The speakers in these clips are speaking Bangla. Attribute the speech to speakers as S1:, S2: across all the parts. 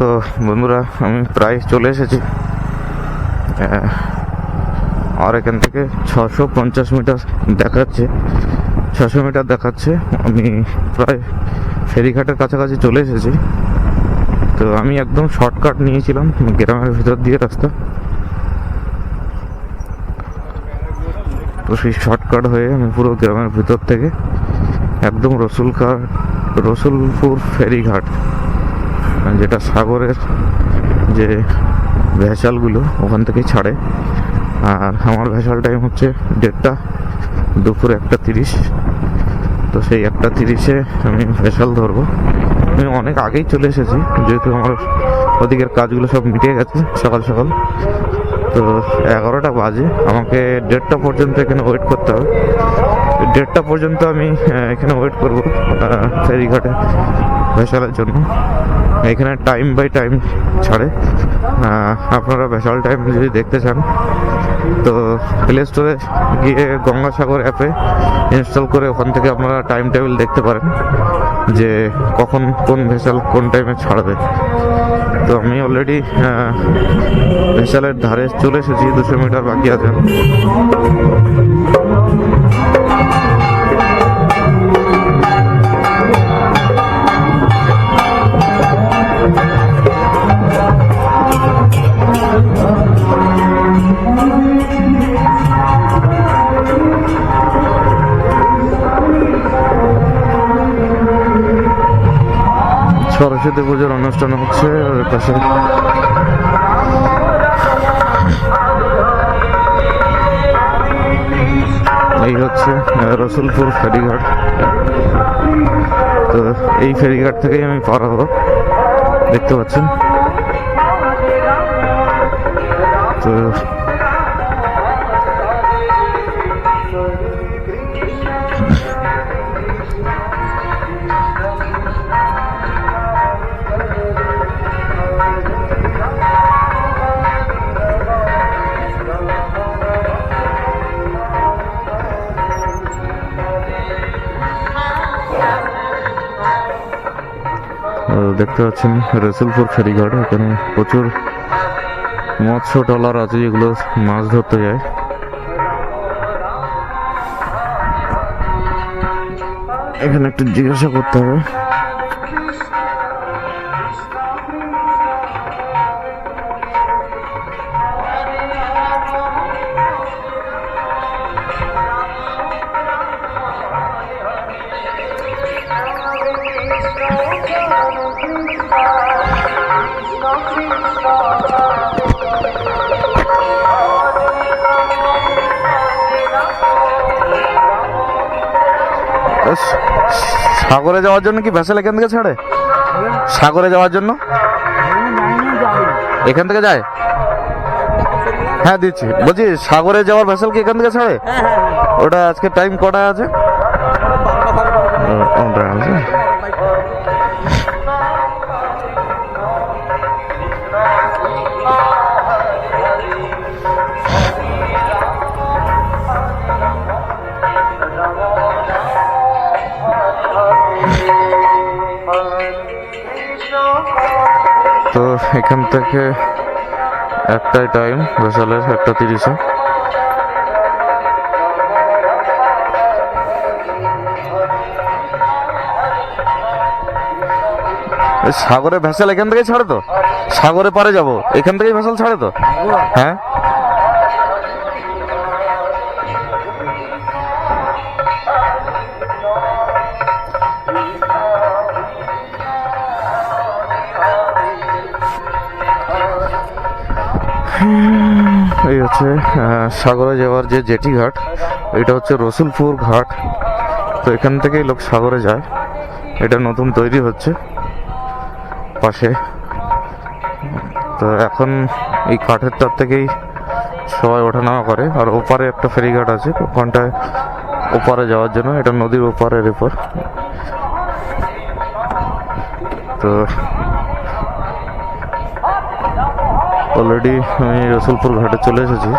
S1: তো বন্ধুরা, আমি প্রায় চলে এসেছি। আর এখান থেকে ছশো পঞ্চাশ মিটার দেখাচ্ছে। ছশো মিটার দেখাচ্ছে। আমি প্রায় ফেরিঘাটের কাছাকাছি চলে এসেছি। তো আমি একদম শর্টকাট নিয়েছিলাম, গ্রামের ভিতর দিয়ে রাস্তা। তো সেই শর্টকাট হয়ে আমি পুরো গ্রামের ভিতর থেকে একদম রসুলকার রসুলপুর ফেরিঘাট। যেটা সাগরের যে ভেসালগুলো ওখান থেকেই ছাড়ে। আর আমার ভেসাল টাইম হচ্ছে দেড়টা, দুপুর একটা তিরিশ। তো সেই একটা তিরিশে আমি ভেসাল ধরবো। আমি অনেক আগেই চলে এসেছি, যেহেতু আমার ওদিকের কাজগুলো সব মিটে গেছে সকাল সকাল। তো এগারোটা বাজে, আমাকে দেড়টা পর্যন্ত এখানে ওয়েট করতে হবে। দেড়টা পর্যন্ত আমি এখানে ওয়েট করব ফেরিঘাটে। ভেসালের জন্য। এখানে টাইম বাই টাইম ছাড়ে। আপনারা ভেসাল টাইম যদি দেখতে চান, তো প্লে স্টোরে গিয়ে গঙ্গাসাগর অ্যাপে ইনস্টল করে ওখান থেকে আপনারা টাইম টেবিল দেখতে পারেন যে কখন কোন ভেসাল কোন টাইমে ছাড়বে। তো আমি অলরেডি ভেসালের ধারে চলে এসেছি, দুশো মিটার বাকি আছে। সরস্বতী পুজোর অনুষ্ঠান হচ্ছে ওর পাশে। এই হচ্ছে রসুলপুর ফেরিঘাট। তো এই ফেরিঘাট থেকেই আমি পার হব, দেখতে পাচ্ছেন? তো দেখতে পাচ্ছেন, রসুলপুর ফেরিঘাট, এখানে প্রচুর মৎস্য, ট্রলার আছে যেগুলো মাছ ধরতে যায়। এখানে একটু জিজ্ঞাসা করতে হবে। সাগরে যাওয়ার জন্য কি ভেসেল এখান থেকে ছাড়ে? সাগরে যাওয়ার জন্য? এখান থেকে যায়? হ্যাঁ দিচ্ছি। বলছি সাগরে যাওয়ার ভেসেল কি এখান থেকে ছাড়ে? ওটা আজকে টাইম কটা আছে? তো এখান থেকে একটাই টাইম ভেসেলের একটা তিরিশে। সাগরে ভেসেল এখান থেকে ছাড়ে তো? সাগরে পারে যাব। এখান থেকেই ভেসাল ছাড়ে তো? হ্যাঁ? এই হচ্ছে সাগরে যাওয়ার যে জেটি ঘাট, এটা হচ্ছে রসুলপুর ঘাট। তো এখান থেকেই লোক সাগরে যায়। এটা নতুন তৈরি হচ্ছে পাশে। তো এখন এই কাঠের তার থেকেই সবাই ওঠানামা করে। আর ওপারে একটা ফেরিঘাট আছে, ওখানটায় ওপারে যাওয়ার জন্য। এটা নদীর ওপারের উপর। তো অলরেডি আমি রসুলপুর ঘাটে চলে এসেছি।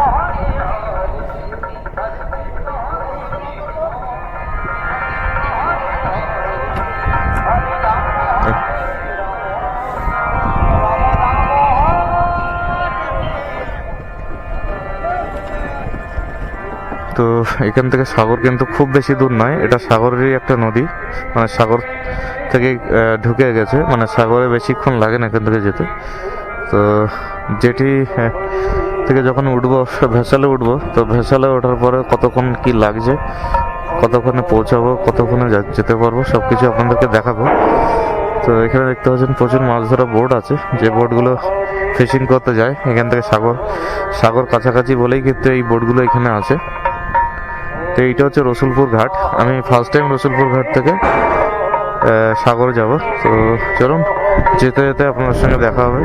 S1: তো এখান থেকে সাগর কিন্তু খুব বেশি দূর নয়, এটা সাগরেরই একটা নদী। মানে সাগর থেকে ঢুকে গেছে মানে সাগরে বেশিক্ষণ লাগে না এখান থেকে যেতে। তো যেটি থেকে যখন উঠবো, ভেসালে উঠবো, তো ভেসালে ওঠার পরে কতক্ষণ কি লাগছে, কতক্ষণে পৌঁছাবো, কতক্ষণে যেতে পারব সব কিছু আপনাদেরকে দেখাবো। তো এখানে দেখতে পাচ্ছেন প্রচুর মাছ ধরা বোট আছে, যে বোটগুলো ফিশিং করতে যায়, এখান থেকে সাগর সাগর কাছাকাছি বলেই কিন্তু এই বোটগুলো এখানে আছে। তো এইটা হচ্ছে রসুলপুর ঘাট, আমি ফার্স্ট টাইম রসুলপুর ঘাট থেকে সাগরে যাব, তো চলুন। যেতে যেতে আপনার সঙ্গে দেখা হবে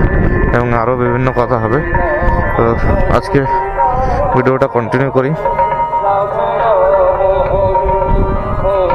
S1: এবং আরও বিভিন্ন কথা হবে। তো আজকে ভিডিওটা কন্টিনিউ করি।